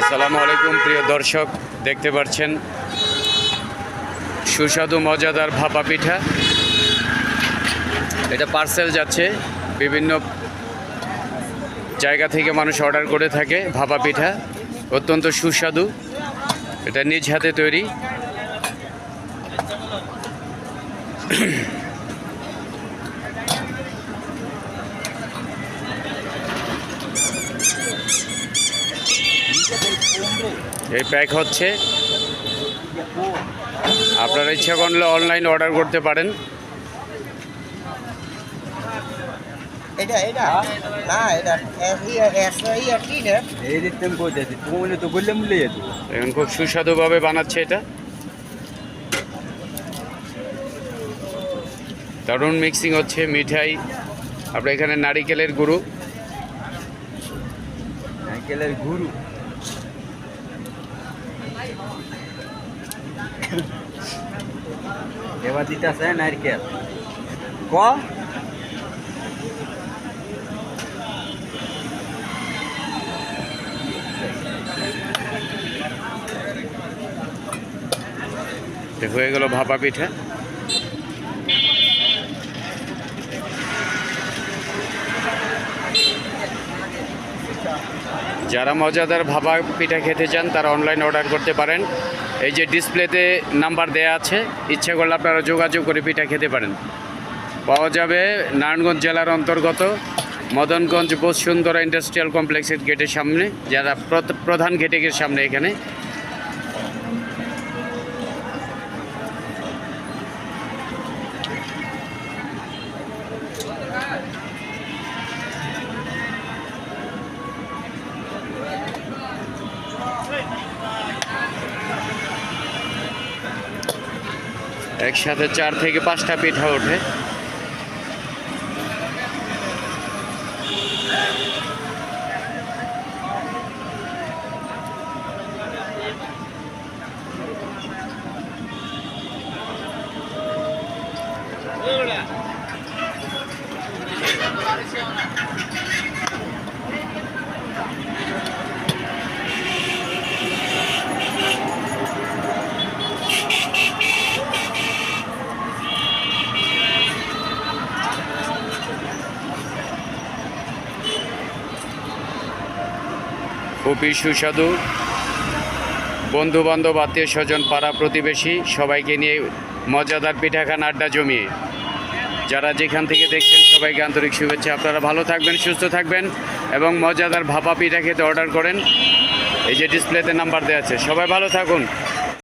আসসালামু আলাইকুম, প্রিয় দর্শক, দেখতে পাচ্ছেন সুস্বাদু, মজাদার ভাপা পিঠা। এটা পার্সেল যাচ্ছে, বিভিন্ন জায়গা থেকে মানুষ অর্ডার করে থাকে ভাপা পিঠা। অত্যন্ত সুস্বাদু, এটা নিজ হাতে তৈরি। এই প্যাক হচ্ছে। আপনারা ইচ্ছা করলে অনলাইন অর্ডার করতে পারেন। এটা এটা। না এখন খুব সুস্বাদুভাবে বানাচ্ছে এটা। দারুণ মিক্সিং হচ্ছে মিঠাই। আপনার এখানে নারিকেলের গুঁড়ো। নারিকেলের গুরু এবার দিতে আছে নারকেল। ক? হয়ে গেল ভাপা পিঠা। যারা মজাদার ভাবা পিঠা খেতে চান, তারা অনলাইন অর্ডার করতে পারেন। এই যে ডিসপ্লেতে নাম্বার দেয়া আছে, ইচ্ছা করলে আপনারা যোগাযোগ করে পিঠা খেতে পারেন। পাওয়া যাবে নারায়ণগঞ্জ জেলার অন্তর্গত মদনগঞ্জ বসুন্ধরা ইন্ডাস্ট্রিয়াল কমপ্লেক্সের গেটের সামনে, যারা প্র- প্রধান গেটের সামনে এখানে। একসাথে চার থেকে পাঁচটা পিঠা ওঠে। খুবই সুস্বাদু। বন্ধুবান্ধব আত্মীয় স্বজন পাড়া প্রতিবেশী, সবাইকে নিয়ে মজাদার পিঠাখান আড্ডা জমিয়ে। যারা যেখান থেকে দেখছেন, সবাইকে আন্তরিক শুভেচ্ছা। আপনারা ভালো থাকবেন, সুস্থ থাকবেন এবং মজাদার ভাপা পিঠা খেতে অর্ডার করেন। এই যে ডিসপ্লেতে নাম্বার দেওয়া আছে। সবাই ভালো থাকুন।